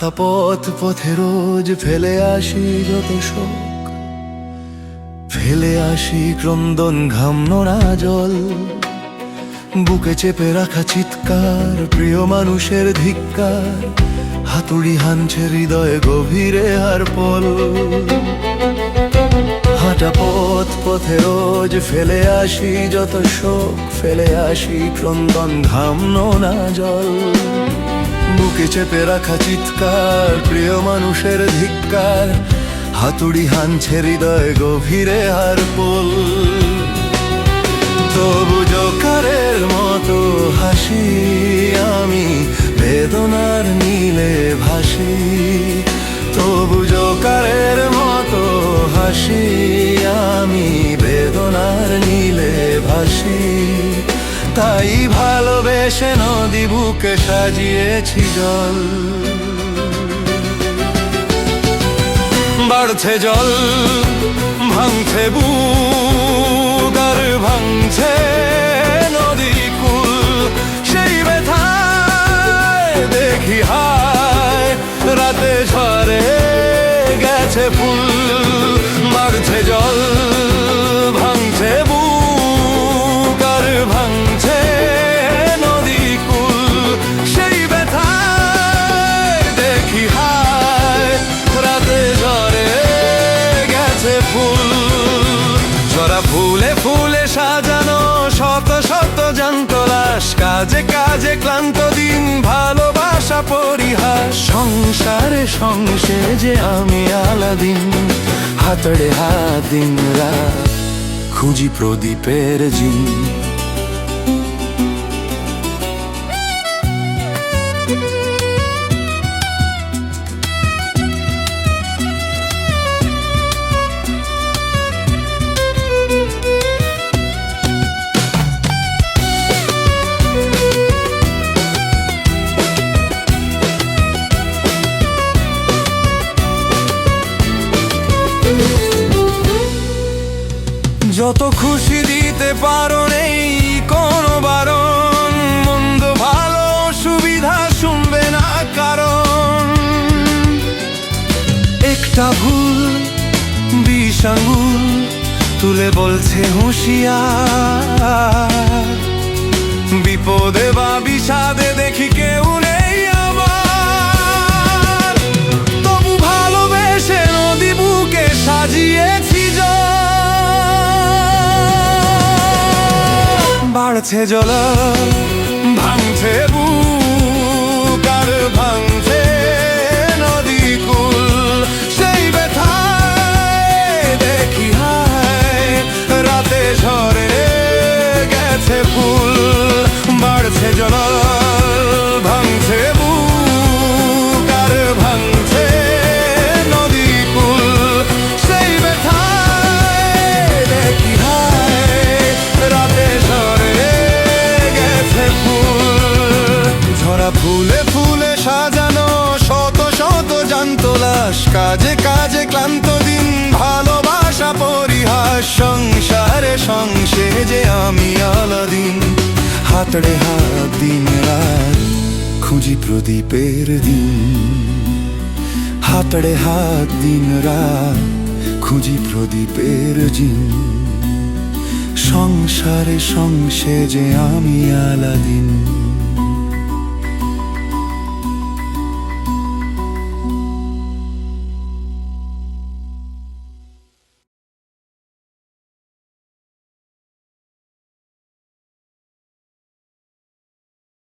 হাতা পথ, পথে রোজ ফেলে আসি যত শোক ফেলে আসি ক্রন্দন ঘাম নোনা জল। বুকে চেপে রাখা চিৎকার, প্রিয় মানুষের ধিক্কার। হাতুড়ি হানছে হৃদয়ে গভীরে আর পল। হাঁটা পথ, পথে রোজ ফেলে আসি যত শোক ফেলে আসি ক্রন্দন ঘাম নোনা জল। বুকে চেপে রাখা চিৎকার, প্রিয় মানুষের ধিক্কার, হাতুড়ি হানছে হৃদয় গভীরে আর পোল। তবু জোকারের মতো হাসি আমি, বেদনার নীলে ভাসি। তবু জোকারের মতো হাসি আমি, বেদনার নীলে ভাসি। তাই ভালোবেসে নদী বুকে সাজিয়েছি জল। বাড়ছে জল, ভাঙছে বুক আর ভাঙছে নদী কুল। সেই ব্যথায় দেখি হায়, রাতে ঝরে গেছে ফুল। কাজে কাজে ক্লান্ত দিন, ভালোবাসা পরিহার সংসারে সংসে যে আমি আলাদিন, হাতড়ে হাত দিন রাত। খুঁজি প্রদীপের জিন। একটা ভুল, বিষ তুলে বলছে হুঁশিয়ার। বিপদে বা বিষাদে দেখি কেউ নেই আমার তবু ভালোবেসে নদী বুকে সাজিয়েছি বাড়ছে জল, ভাঙছে বুক বাড়ছে জল ভাঙছে বুক, আর ভাঙছে নদী কুল সেই দেখি হায়, রাতে ঝরে গেছে ফুল। ঝরা ফুলে ফুলে সাজানো শত শত জান্তলাস কাজে হাতড়ে হাত দিন রাত, খুঁজি প্রদীপের দিন। হাতড়ে হাত দিন রাত, খুঁজি প্রদীপের জিন। সংসারে সংসে যে আমি আলাদিন।